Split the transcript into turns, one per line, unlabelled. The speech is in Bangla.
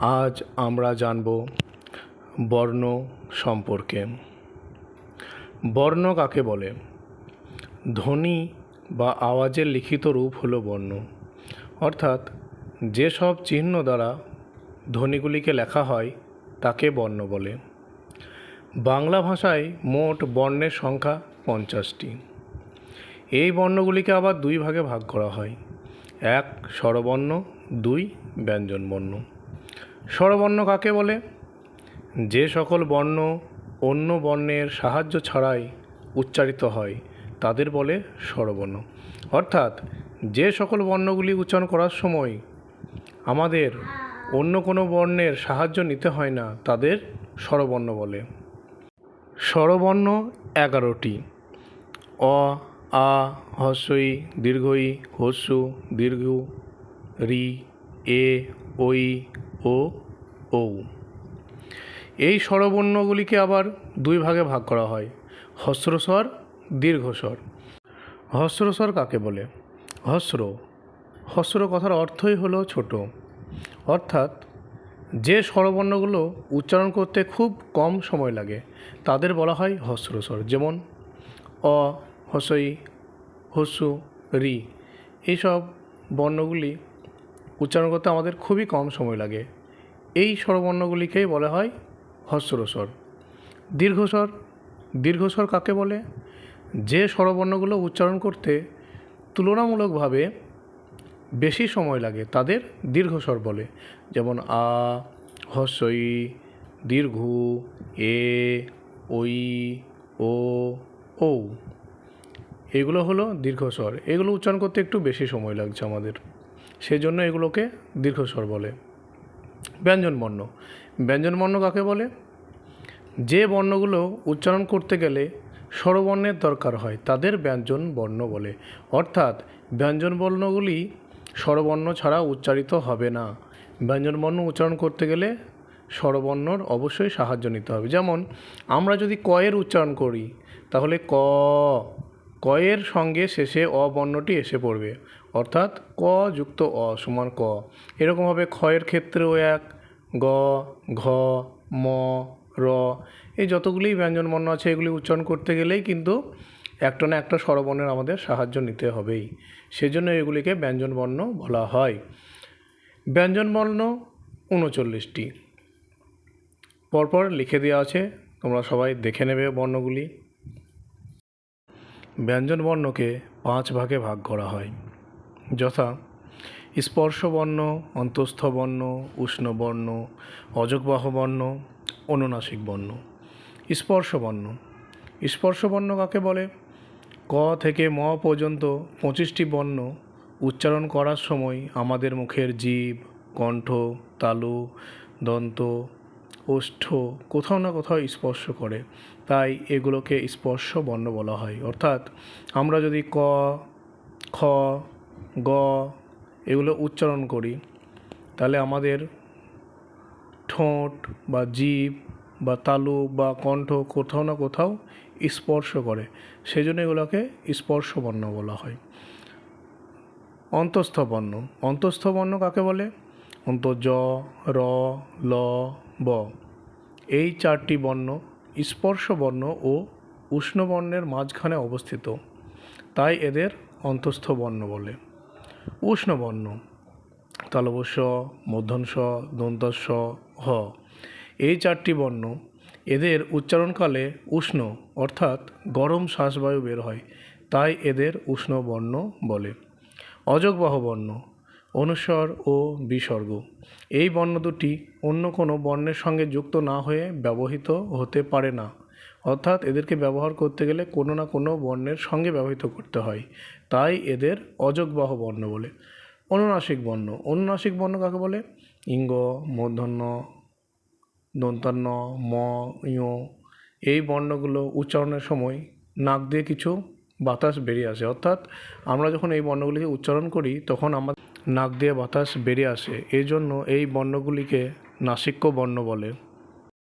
আজ আমরা জানব বর্ণ সম্পর্কে। বর্ণ কাকে বলে? ধ্বনি বা আওয়াজের লিখিত রূপ হলো বর্ণ। অর্থাৎ যেসব চিহ্ন দ্বারা ধ্বনিগুলিকে লেখা হয়, তাকে বর্ণ বলে। বাংলা ভাষায় মোট বর্ণের সংখ্যা পঞ্চাশটি। এই বর্ণগুলিকে আবার দুই ভাগে ভাগ করা হয়। এক স্বরবর্ণ, দুই ব্যঞ্জনবর্ণ। স্বরবর্ণ কাকে বলে? যে সকল বর্ণ অন্য বর্ণের সাহায্য ছাড়াই উচ্চারিত হয়, তাদের বলে স্বরবর্ণ। অর্থাৎ, যে সকল বর্ণগুলি উচ্চারণ করার সময় আমাদের অন্য কোনো বর্ণের সাহায্য নিতে হয় না, তাদের স্বরবর্ণ বলে। স্বরবর্ণ এগারোটি। অ, আ হস্যই দীর্ঘই হস্যু, দীর্ঘ, রি, এ ওই ও, ঔ। এই স্বরবর্ণগুলিকে আবার দুই ভাগে ভাগ করা হয় হস্রস্বর দীর্ঘস্বর হস্রস্বর কাকে বলে? হস্র। হস্র কথার অর্থই হলো ছোট। অর্থাৎ যে স্বরবর্ণগুলো উচ্চারণ করতে খুব কম সময় লাগে, তাদের বলা হয় হস্রস্বর যেমন অ, হসই হস্যু রি। এইসব বর্ণগুলি উচ্চারণ করতে আমাদের খুবই কম সময় লাগে। এই স্বরবর্ণগুলিকেই বলা হয় হস্রস্বর। দীর্ঘস্বর দীর্ঘস্বর কাকে বলে? যে স্বরবর্ণগুলো উচ্চারণ করতে তুলনামূলকভাবে বেশি সময় লাগে, তাদের দীর্ঘস্বর বলে। যেমন আ, হস্যই, দীর্ঘ, এ ওই ও, ঔ। এগুলো হলো দীর্ঘস্বর। এগুলো উচ্চারণ করতে একটু বেশি সময় লাগছে আমাদের। সেজন্য এগুলোকে দীর্ঘস্বর বলে। ব্যঞ্জনবর্ণ ব্যঞ্জনবর্ণ কাকে বলে? যে বর্ণগুলো উচ্চারণ করতে গেলে স্বরবর্ণের দরকার হয়, তাদের ব্যঞ্জন বর্ণ বলে। অর্থাৎ ব্যঞ্জন বর্ণগুলি স্বরবর্ণ ছাড়া উচ্চারিত হবে না। ব্যঞ্জনবর্ণ উচ্চারণ করতে গেলে স্বরবর্ণর অবশ্যই সাহায্য নিতে হবে। যেমন, আমরা যদি কয়ের উচ্চারণ করি, তাহলে ক কয়ের সঙ্গে শেষে অ বর্ণটি এসে পড়বে। অর্থাৎ ক যুক্ত অ সমান ক। এরকমভাবে ক্ষয়ের ক্ষেত্রেও এক, গ, ঘ, ম, র। এই যতগুলি ব্যঞ্জনবর্ণ আছে, এগুলি উচ্চারণ করতে গেলেই কিন্তু একটা না একটা স্বরবর্ণের আমাদের সাহায্য নিতে হবেই। সেজন্য এগুলিকে ব্যঞ্জনবর্ণ বলা হয়। ব্যঞ্জনবর্ণ উনচল্লিশটি। পরপর লিখে দেওয়া আছে, তোমরা সবাই দেখে নেবে বর্ণগুলি। ব্যঞ্জনবর্ণকে পাঁচ ভাগে ভাগ করা হয়। যথা স্পর্শবর্ণ অন্তঃস্থ বর্ণ উষ্ণবর্ণ অযোগবাহ বর্ণ অনুনাসিক বর্ণ স্পর্শবর্ণ। স্পর্শবর্ণ কাকে বলে? ক থেকে ম পর্যন্ত পঁচিশটি বর্ণ উচ্চারণ করার সময় আমাদের মুখের জীব, কণ্ঠ, তালু, দন্ত ওষ্ঠ কোথাও না কোথাও স্পর্শ করে। তাই এগুলোকে স্পর্শ বর্ণ বলা হয়। অর্থাৎ আমরা যদি ক, খ, গ এগুলো উচ্চারণ করি, তাহলে আমাদের ঠোঁট বা জীব বা তালু বা কণ্ঠ কোথাও না কোথাও স্পর্শ করে। সেই জন্য এগুলোকে স্পর্শ বর্ণ বলা হয়। অন্তঃস্থ বর্ণ। অন্তঃস্থ বর্ণ কাকে বলে? অন্ত জ র, ল ব। এই চারটি বর্ণ স্পর্শ বর্ণ ও উষ্ণ বর্ণের মাঝখানে অবস্থিত। তাই এদের অন্তঃস্থ বর্ণ বলে। উষ্ণ বর্ণ তালবস্য মধ্যংস দন্তস্ব হ। এই চারটি বর্ণ এদের উচ্চারণকালে উষ্ণ, অর্থাৎ গরম শ্বাসবায়ু বের হয়। তাই এদের উষ্ণ বর্ণ বলে। অযোগবাহ বর্ণ অনুস্বর ও বিসর্গ। এই বর্ণ দুটি অন্য কোনো বর্ণের সঙ্গে যুক্ত না হয়ে ব্যবহৃত হতে পারে না। অর্থাৎ এদেরকে ব্যবহার করতে গেলে কোনো না কোনো বর্ণের সঙ্গে ব্যবহৃত করতে হয়। তাই এদের অযোগবাহ বর্ণ বলে। অনুনাসিক বর্ণ। অনুনাসিক বর্ণ কাকে বলে? ইঙ্গ মূর্ধন্য দন্তান্ন ম ইয় এই বর্ণগুলো উচ্চারণের সময় নাক দিয়ে কিছু বাতাস বেরিয়ে আসে। অর্থাৎ আমরা যখন এই বর্ণগুলিকে উচ্চারণ করি, তখন আমার নাক দিয়ে বাতাস বেরিয়ে আসে। এই জন্য এই বর্ণগুলিকে নাসিক্য বর্ণ বলে।